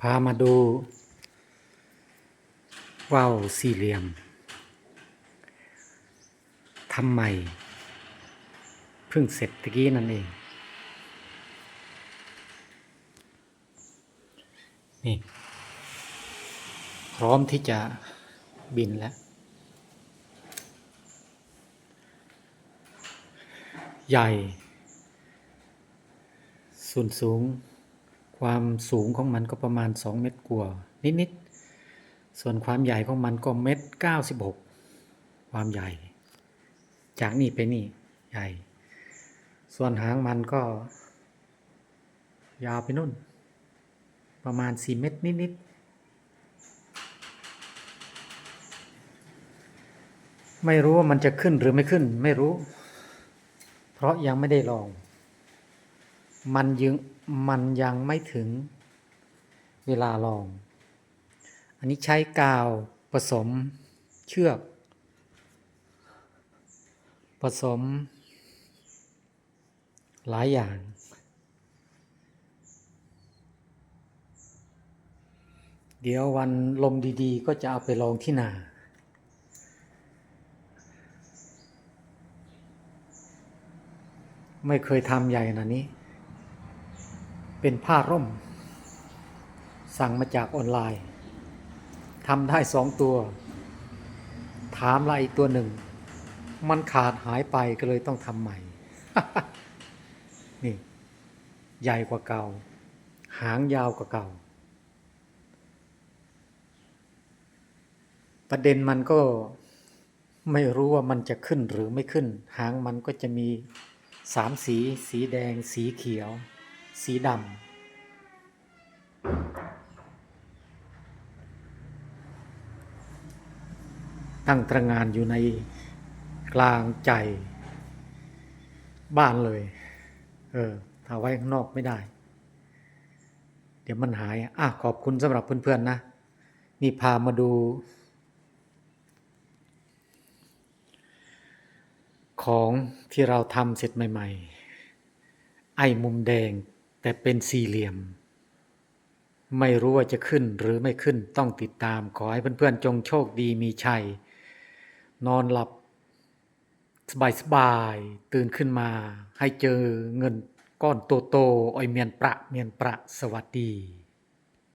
พามาดูว่าวสี่เหลี่ยมทำใหม่เพิ่งเสร็จตะกี้นั่นเอง นี่ พร้อมที่จะบินแล้ว ใหญ่ส่วนสูง ความสูงของมันก็ประมาณ 2 เมตรกว่านิดๆ ส่วนความใหญ่ของมันก็เมตร96 ความใหญ่ จากนี่ไปนี่ใหญ่ ส่วนหางมันก็ ยาวไปนู่น ประมาณ 4 เมตรนิดๆ ไม่รู้ว่ามันจะขึ้นหรือไม่ขึ้นไม่รู้ เพราะยังไม่ได้ลอง มันยัง มันยังไม่ถึงเวลาลอง อันนี้ใช้กาวผสมเชือก ผสม หลายอย่าง เดี๋ยววันลมดีๆ ก็จะเอาไปลองที่นาไม่เคยทำใหญ่ขนาดนี้ เป็นผ้าร่ม สั่งมาจากออนไลน์ทำได้สองตัว ถามละอีกตัวหนึ่ง มันขาดหายไปก็เลยต้องทำใหม่ นี่ ใหญ่กว่าเก่า หางยาวกว่าเก่า ประเด็นมันก็ไม่รู้ว่ามันจะขึ้นหรือไม่ขึ้น หางมันก็จะมีสามสี สีแดง สีเขียว สีดำตั้งตระงานอยู่ในกลางใจ บ้านเลย เออถ้าไว้ข้างนอกไม่ได้ เดี๋ยวมันหาย อะ ขอบคุณสำหรับเพื่อนๆนะ นี่พามาดู ของที่เราทำเสร็จใหม่ ๆ ไอ้มุมแดง แต่เป็นสี่เหลี่ยม ไม่รู้ว่าจะขึ้นหรือไม่ขึ้นต้องติดตาม ขอให้เพื่อนๆจงโชคดีมีชัย นอนหลับ สบายๆตื่นขึ้นมา ให้เจอเงินก้อนโตๆอ้อยเมียนประเมียนประสวัสดี